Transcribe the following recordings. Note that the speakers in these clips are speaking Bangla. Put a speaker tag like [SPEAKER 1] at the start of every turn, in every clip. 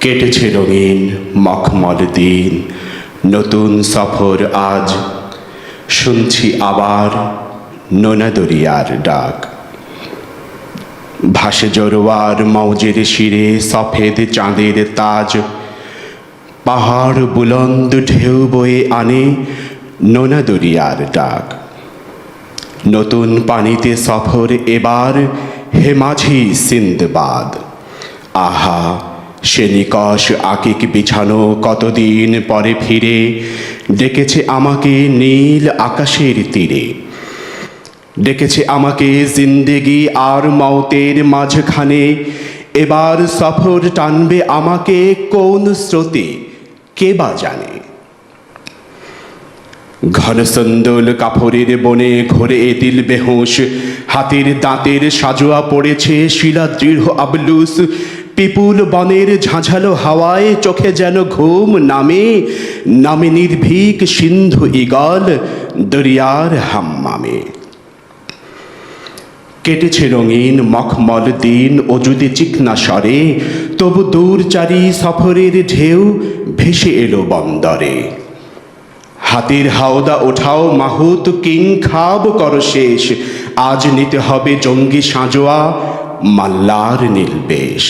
[SPEAKER 1] কেটেছে রঙিন মখমল দিন। নতুন সফর আজ, শুনছি আবার নোনা দরিয়ার ডাক। ভাসে জরোয়ার মৌজের শিরে, সফেদ চাঁদের তাজ। পাহাড় বুলন্দ ঢেউ বয়ে আনে নোনা দরিয়ার ডাক। নতুন পানিতে সফর এবার, হে মাঝি সিন্দবাদ। আহা সে নিকশ আকিক বিছানো কতদিন পরে ফিরে? ডেকেছে আমাকে নীল আকাশের তীরে। ডেকেছে আমাকে জিন্দেগি আর মৌতের মাঝখানে। এবার সফর টানবে আমাকে কোন স্রোতে? কে বা জানে? ঘনসন্দল কাপড়ের বনে ঘোরে দিল বেহুশ। হাতের দাঁতের সাজোয়া পড়েছে শিলা দৃঢ় আবলুস। পিপুল বনের ঝাঁঝালো হাওয়ায় চোখে যেন ঘুম নামে নামে নির্ভীক সিন্ধু ইগল দরিয়ার হাম্মামে। কেটেছে রঙিন মখমল দিন ও যদি চিকনা স্বরে, তবু দূর চারি সফরের ঢেউ ভেসে এলো বন্দরে। হাতির হাওদা ওঠাও মাহুত, কিং খাব কর শেষ, আজ নিতে হবে জঙ্গি সাঁজোয়া, মাল্লার নীলবেশ।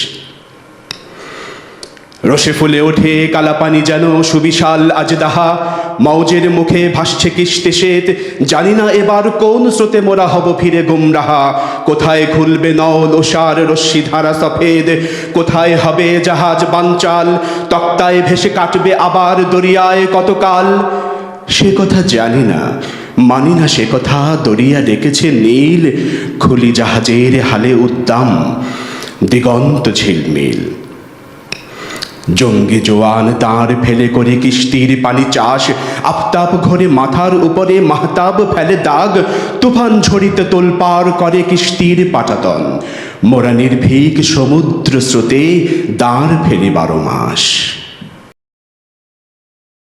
[SPEAKER 1] রসে ফুলে ওঠে কালাপানি যেন সুবিশাল আজ দাহা মৌজের মুখে ভাসছে কিস্তে শ্বেত। জানি না এবার কোন স্রোতে মোরা হব ফিরে গুমরাহা। কোথায় খুলবে নল ওষার রশ্মি ধারা সফেদ। কোথায় হবে জাহাজ বানচাল? তক্তায় ভেসে কাটবে আবার দরিয়ায় কতকাল? সে কথা জানি না। মানি না সে কথা। দরিয়া ডেকেছে নীল। খুলি জাহাজের হালে উদ্দাম দিগন্ত ঝিলমিল। জঙ্গি জোয়ান তার ফেলে করে কিস্তির পানি চাষ। আফতাব ঘরে মাথার উপরে মাহতাব ফেলে দাগ। তুফান ঝরিতে তোলপার করে কিস্তির পাটাতন। মোরা ভিক সমুদ্র স্রোতে দাঁড় ফেলে বারো মাস।